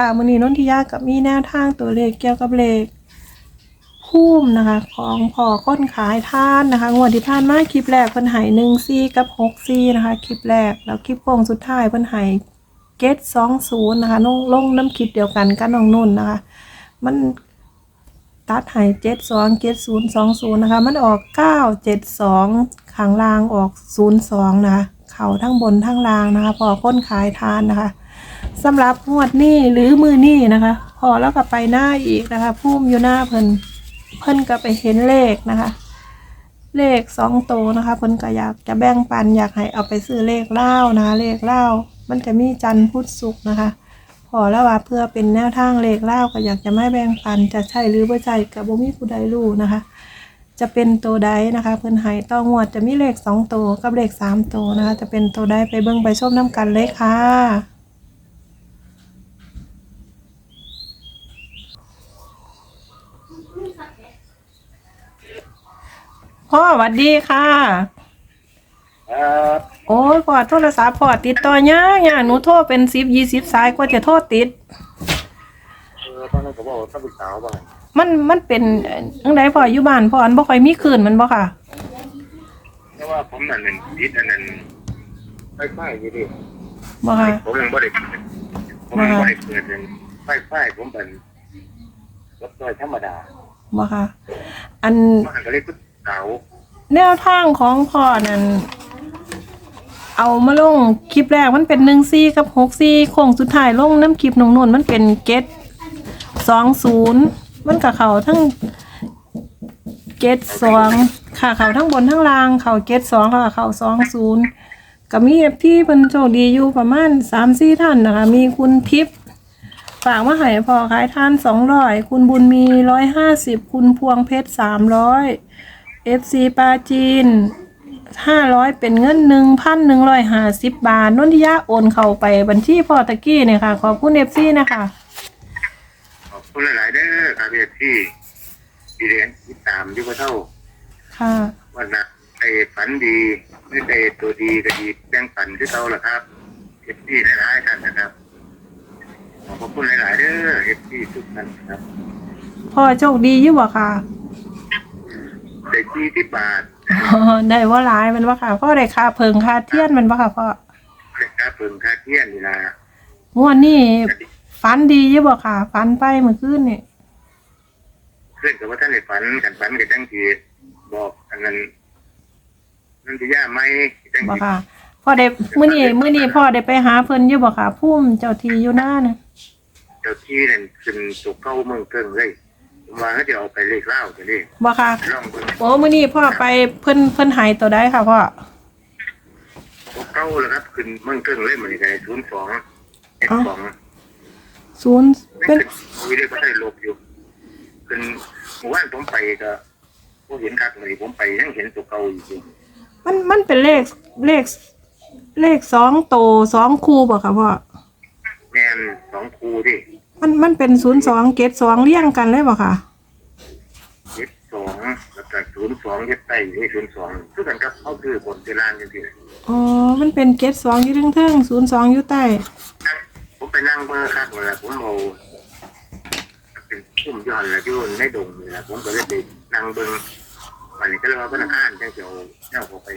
ค่ะมือนี้นนทิยากับมีแนวทางตัวเลขเกี่ยวกับเลขพุ่มนะคะ ของพอค้นขายท่านนะคะงวดที่ผ่านมาคลิปแรกเพิ่นให้1ซี่กับ6ซี่นะคะคลิปแรกแล้วคลิปโค้งสุดท้ายเพิ่นให้เกต20นย์นะคะลงลงน้ำคลิปเดียวกันกับน้องนุ่นนะคะ มันตัดให้72 70 20นย์สองศูนย์นะคะ มันออก972ข้างล่างออก02นะคะเข่าทั้งบนทั้งล่างนะคะ พอค้นขายทานนะคะ สำหรับงวดนี้หรือมือนี้นะคะ พอแล้วก็ไปหน้าอีกนะคะพุ่มอยู่หน้าเพิ่นเพิ่นก็ไปเห็นเลขนะคะ เลขสองโตวนะคะเพิ่นก็อยากจะแบ่งปันอยากให้เอาไปซื้อเลขเล่านะคะเลขเล่ามันก็มีจันทร์พุธศุกร์นะคะ พอแล้วว่าเพื่อเป็นแนวทางเลขเล่าก็อยากจะไม่แบ่งปันจะใช่หรือไม่ใช่กับบ่มีผู้ใดรู้นะคะ จะเป็นตัวใดนะคะ เพิ่นให้ต้องงวดจะมีเลขสองตัวกับเลขสามตัวนะคะ จะเป็นตัวใดไปเบิ่งไปชมน้ำกันเลยค่ะ พ่อสวัสดีค่ะ ครับโอ้ยพอโทรศัพท์พอติดต่อยากยากหนูโทรเป็นสิบยี่สิบสายกว่าจะโทรติด เออตอนนั้นก็บอกว่าต้องเป็นสาวบ้างมันมันเป็นอังไดพ่ออยู่บ้านพ่ออันบ่ค่อยมีคืนมันบ่ค่ะ เพราะว่าผมนั่นนั่นติดอันนั้นไฟไฟอยู่ดิบ่ค่ะ ผมยังบ่ได้เปิดผมยังบ่ได้เปิดเลยไฟไฟผมเป็นรถ โดยธรรมดาบ่ค่ะ อันมันก็เลยเป็นสาวแนวทางของพ่อนั่นเอามาลงคลิปแรกมันเป็นหนึ่งซี่กับหกซี่โค้งสุดท้ายลงน้ำคลิปนงนุ่นมันเป็นเกตสองศูนย์มันกับเขาทั้งเกตสองค่ะเขาทั้งบนทั้งล่างเขาเกตสองค่ะเขาสองศูนย์ก็มีที่เป็นโชคดีอยู่ประมาณสามสี่ท่านนะคะ มีคุณทิพย์ ฝากมาให้พอขายท่านสองร้อยคุณบุญมีร้อยห้าสิบคุณพวงเพชรสามร้อย FC ปาจีนห้าร้อยเป็นเงินหนึ่งพันหนึ่งร้อยห้าสิบบาทนนทิยาโอนเข้าไปบัญชีพอตะกี้เนี่ยค่ะ ขอบคุณ FC นะคะ ขอบคุณหลาย ๆ เด้อครับที่ที่เรียนติดตามอยู่ก็เท่าค่ะว่านะไอ้ฝันดีไม่ได้ตัวดีก็ดีแบ่งปันที่เท่าละครับเอฟซีหลายๆท่านนะครับ ขอบคุณหลาย ๆเด้อเอฟซีทุกท่านครับพ่อโชคดีอยู่บ่ค่ะได้ที่ที่บาทอ๋อได้ว่าหลายมันว่าค่ะพ่อได้ค่าเพิงค่าเทียนมันว่าค่ะพ่อค่าเพิ่งค่าเที่ยนนี่นะงวดนี้ฝันดีอยู่บ่ค่ะฝันไปเมื่อคืนนี่เพื่อนกับว่าท่านในฝันกันฝันกันจังทีบอกอันนั้นนั่นที่ย่าไหมจังบ่ทีค่ะพ่อได้มื้อนี้มื้อนี้พ่อได้ไปหาเพิ่นอยู่บ่ค่ะพุ่มเจ้าที่อยู่หน้าน่ะเจ้าที่นั่นขึ้นตกเข้าเมืองเกิงเลยผมว่าเขาจะเอาไปเลขเล่าจะนี่บ่ค่ะลองเบิ่งโอ้มื้อนี้พ่อไปเพิ่นเพิ่นใหายตัวใดค่ะพ่อตกเข้าแล้วครับขึ้นเมืองเกิงเลยเหมือนกันศูนย์สองเจ็ดสองศูนย์เป็เป็นนคุยได้ก็ได้ลบอยู่ขึ้นเมื่อวานผมไปก็ผมเห็นคักเลยผมไปยังเห็นตัวเก่าอยู่จริงมันมันเป็นเลขเลข เลขสองโตสองคู่บ่ค่ะพ่อแม่นสองคูดิ มันมันเป็นศูนย์สองเกตสองเลี่ยงกันเลยบ่ค่ะ เจ็ดสองแล้วก็ศูนย์สองเย็ดไต้นี่ศูนย์สองคือกันครับเขาคือบนเวลางจริงๆอ๋อ มันเป็นเกตสองอยู่เทิงๆศูนย์สองอยู่ใต้ผมไปนั่งเบอร์ครับเวลาผมเอาเป็นพุ่มย้อนแล้วอยู่ในดงนี่แหละผมก็เลยไปนั่งเบอร์วันนี้ก็เลยว่าพนักงานจังเดียวเจ้าเขาไป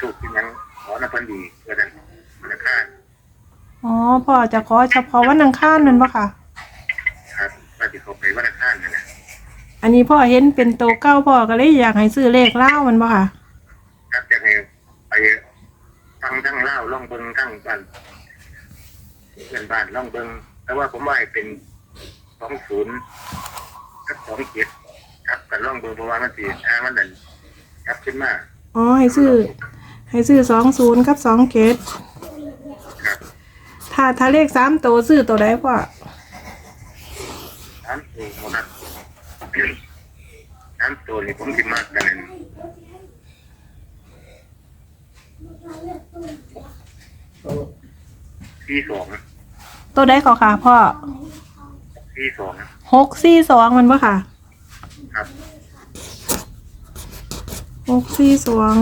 ถูกที่ยังขอน้ำพันดีเพื่อนั้นพนักงานอ๋อ พ่อจะขอเฉพาะวันอังคารแมันบ่ค่ะ ครับว่าที่เขาไปพนักงานนั่นนะอันนี้พ่อเห็นเป็นโตเก้าพ่อก็เลยอยากให้ซื้อเลขเล่ามันบ่ค่ะ ครับจะให้ไปทั้งทั้งเล่าล่องเบิงทั้งบ้านเพื่อนบ้านล่องเบิงแต่ว่าผมว่าให้เป็นสองศูนย์กับสองเจ็ดครับกันล่องเบิงเพราะว่ามันสีถ้ามันนั่นครับขึ้นมาอ๋อให้ซื้อ ให้ซื้อสองศูนย์กับสองเกตครับ ถ้าถ้าเลขสามโตวซื้อตัวใดพ่อน้ำตัวมันนะน้ำตัวนี่ผมคิดมากกันนั่นที่สองตัวใดขอค่ะพ่อที่สองหกสี่สองมันบ่ค่ะ ครับหกสี่สอง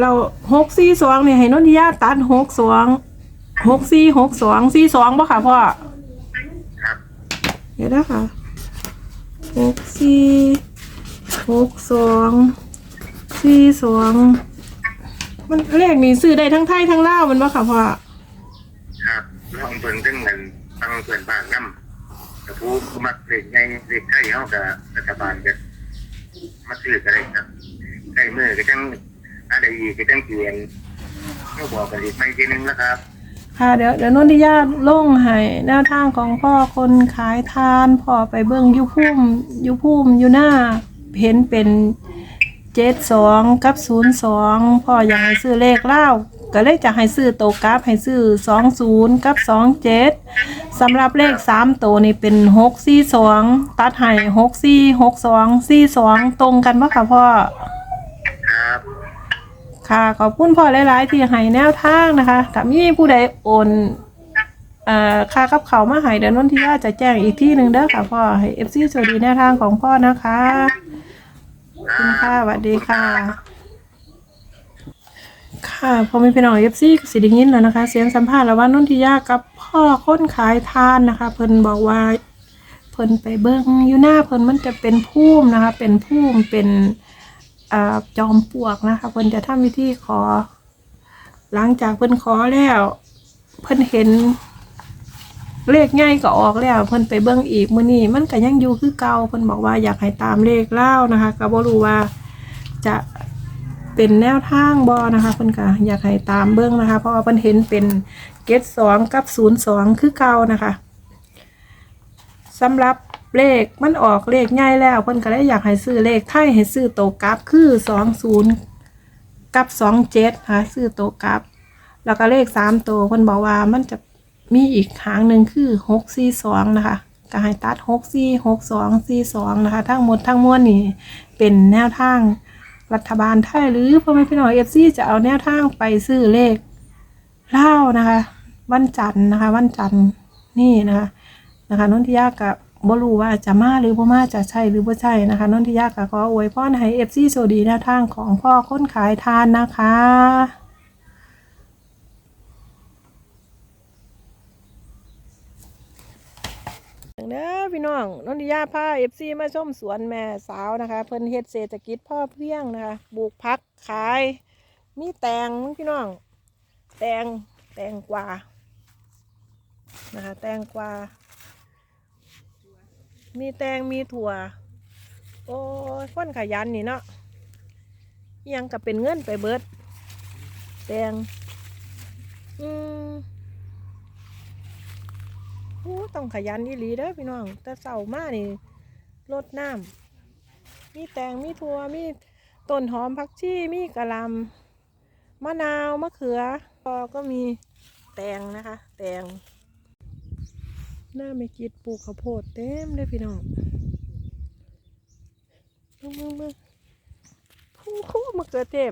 เราหกสี่สองเนี่ยให้นนทิยาตัดหกสองหกสี่หกสองสี่สองป่ะค่ะพ่อครับเดี๋ยวนะคะหกสี่หกสองสี่สองมันเลขนี้ซื้อได้ทั้งไทยทั้งลาวมันป่ะค่ะพ่อครับลองเบิ่งถึงเงินฟังเพื่อนบ้านนำแต่ผู้มักเด็กไงเด็กไทยเฮากับรัฐบาลก็มาซื้อกันเลยครับใช้มือก็จัง อะไรอีกก็จังเกียนก็บอกกันอีกไม่ทีนึงนะครับ ค่ะเดี๋ยวเดี๋ยวนนทิยาลงให้แนวทางของพ่อคนขายทานพ่อไปเบิ่งยุพุ่มยุพุ่มอยู่หน้าเห็นเป็นเจ็ดสองกับศูนย์สองพ่ออยากให้ซื้อเลขเล่าก็เลยจะให้ซื้อโตวกราฟให้ซื้อสองศูนย์กับสองเจ็ดสำหรับเลขสามตัวนี่เป็นหกสี่สองตัดให้หกสี่หกสองสี่สองตรงกันปะคะพ่อ ค่ะ ขอบคุณพ่อหลายๆ ที่ให้แนวทางนะคะถ้ามีผู้ใดโอนเอ่อค่ากับเขาวมาให้เดี๋ยวนนทิยาจะแจ้งอีกที่หนึ่งเด้อค่ะพ่อให้เอฟซีสวัสดีแนวทางของพ่อนะคะขอบคุณค่ะสวัสดีค่ะ ค่ะพอมีพี่น้องเอฟซีสิไดิยินแล้วนะคะ เสียงสัมภาษณ์ระหว่างนนทิยากับพ่อค้นขายทานนะคะ เพิ่นบอกว่า เพิ่นไปเบิ้งอยู่หน้าเพิ่นมันจะเป็นพุ่มนะคะ เป็นพุ่มเป็น จอมปลวกนะคะเพิ่นจะทำวิธีขอ หลังจากเพิ่นขอแล้ว เพิ่นเห็น เลขง่ายก็ออกแล้ว เพิ่นไปเบิ้งอีกมื้อนี้มันก็ยังอยู่คือเก่าเพิ่นบอกว่าอยากให้ตามเลขเล่านะคะ ก็บ่รู้ว่าจะเป็นแนวทางบ่นะคะเพิ่นก็อยากให้ตามเบิ้งนะคะ เพราะว่าเพิ่นเห็นเป็นเกตสองกับศูนย์สองคือเก่านะคะสำหรับ เลขมันออกเลขง่ายแล้วเพิ่นก็เลยอยากให้ซื้อเลขไทยให้ซื้อโตกลับคือสองศูนย์กับสองเจ็ดค่ะซื้อโตกลับแล้วก็เลขสามตัวเพิ่นบอกว่ามันจะมีอีกหางหนึ่งคือหกสี่สองนะคะก็ให้ตัดหกสี่หกสองสี่สองนะคะ ทั้งหมดทั้งมวลนี่เป็นแนวทางรัฐบาลไทยหรือพ่อแม่พี่น้องเอฟซีจะเอาแนวทางไปซื้อเลขเล่านะคะ วันจันทร์นะคะ วันจันทร์นี่นะคะนะคะนนทิยากับ บ่รู้ว่าจะมาหรือบ่มาจะใช่หรือบ่ใช่นะคะนนทิยากับขออวยพรให้เอฟซีโซดีแนวทางของพ่อค้นขายทานนะคะเด้อพี่น้องนนทิยาพาเอฟซีมาชมสวนแม่สาวนะคะ เพิ่นเฮ็ดเศรษฐกิจพ่อเพียงนะคะปลูกผักขาย มีแตงพี่น้อง แตงแตงกวานะคะ แตงกวา มีแตงมีถั่ว โอ้ยคนขยันนี่เนาะยังกับเป็นเงินไปเบิด แตง อืมโอ้ต้องขยันอีหลีเด้อพี่น้อง แต่เสาร์มานี่รดน้ำมีแตงมีถั่วมีต้นหอมผักชีมีกะลำมะนาว มะเขือก็มีแตงนะคะ แตง หน้าไม่กิดปลูกข้าวโพดเต็มเลยพี่น้องมึงมึงมึงคู่คู่มาเกิดเทศ